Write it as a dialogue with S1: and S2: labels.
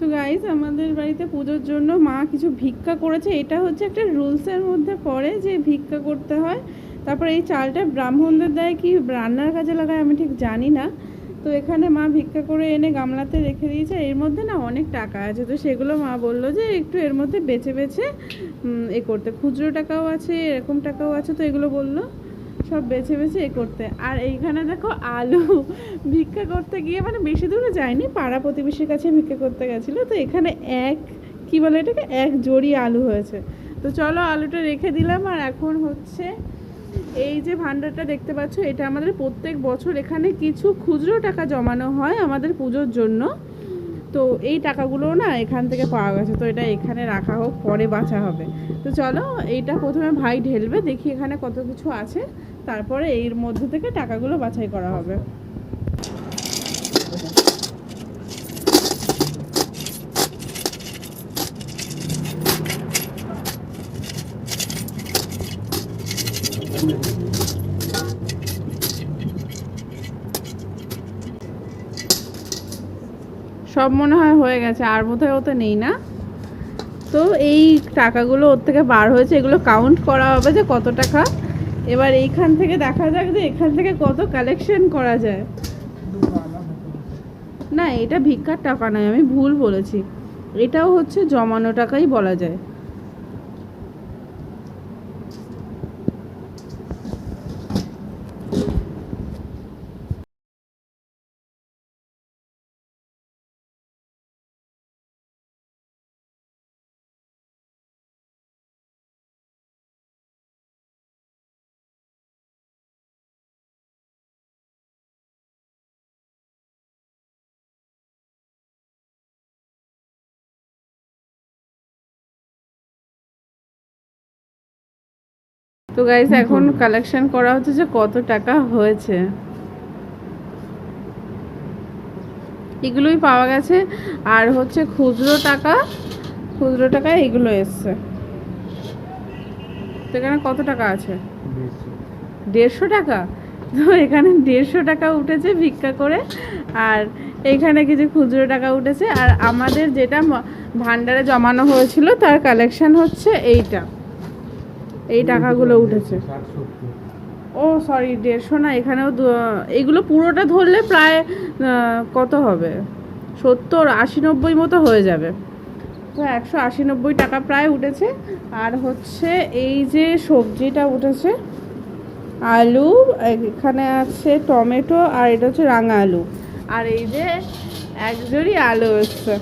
S1: তো গাইজ আমাদের বাড়িতে পুজোর জন্য মা কিছু ভিক্ষা করেছে। এটা হচ্ছে একটা রুলসের মধ্যে পড়ে যে ভিক্ষা করতে হয়। তারপরে এই চালটা ব্রাহ্মণদের দেয় কি রান্নার কাজে লাগায় আমি ঠিক জানি না। তো এখানে মা ভিক্ষা করে এনে গামলাতে রেখে দিয়েছে। এর মধ্যে না অনেক টাকা আছে। তো সেগুলো মা বলল যে একটু এর মধ্যে বেছে বেছে এ করতে। খুচরো টাকাও আছে, এরকম টাকাও আছে। তো এগুলো বলল। সব বেছে বেছে এ করতে। আর এইখানে দেখো আলু ভিক্ষা করতে গিয়ে মানে বেশি দূরে যায়নি, পাড়া প্রতিবেশীর কাছে ভিক্ষা করতে গেছিল। তো এখানে এক, কি বলে এটাকে? এক জড়ি আলু হয়েছে। তো চলো আলুটা রেখে দিলাম। আর এখন হচ্ছে এই যে ভান্ডারটা দেখতে পাচ্ছ, এটা আমাদের প্রত্যেক বছর এখানে কিছু খুচরো টাকা জমানো হয় আমাদের পুজোর জন্য। তো এই টাকাগুলো না এখান থেকে পাওয়া গেছে। তো এটা এখানে রাখা হোক, পরে বাঁচা হবে। তো চলো, এইটা প্রথমে ভাই ঢেলবে, দেখি এখানে কত কিছু আছে। তারপরে এর মধ্যে থেকে টাকাগুলো বাছাই করা হবে। সব মনে হয় হয়ে গেছে, আর বোধহয় ওতে নেই না। তো এই টাকাগুলো ওর থেকে বার হয়েছে, এগুলো কাউন্ট করা হবে যে কত টাকা। এবার এইখান থেকে দেখা যাক যে এখান থেকে কত কালেকশন করা যায়। না, এটা ভিক্ষার টাকা নয়, আমি ভুল বলেছি। এটাও হচ্ছে জমানো টাকাই বলা যায়। তো গাইস এখন কালেকশন করা হচ্ছে যে কত টাকা হয়েছে। এগুলোই পাওয়া গেছে। আর হচ্ছে খুচরো টাকা খুচরো টাকা এগুলো এসছে। তো এখানে কত টাকা আছে? দেড়শো টাকা? তো এখানে দেড়শো টাকা উঠেছে ভিক্ষা করে। আর এইখানে কিছু খুচরো টাকা উঠেছে। আর আমাদের যেটা ভান্ডারে জমানো হয়েছিল, তার কালেকশন হচ্ছে এইটা। এই টাকাগুলো উঠেছে। ও সরি দেড়শো না, এখানেও এইগুলো পুরোটা ধরলে প্রায় কত হবে? সত্তর, আশি নব্বই মতো হয়ে যাবে। তো একশো আশি নব্বই টাকা প্রায় উঠেছে। আর হচ্ছে এই যে সবজিটা উঠেছে, আলু, এখানে আছে টমেটো, আর এটা হচ্ছে রাঙা আলু। আর এই যে এক জড়ি আলু এসছে।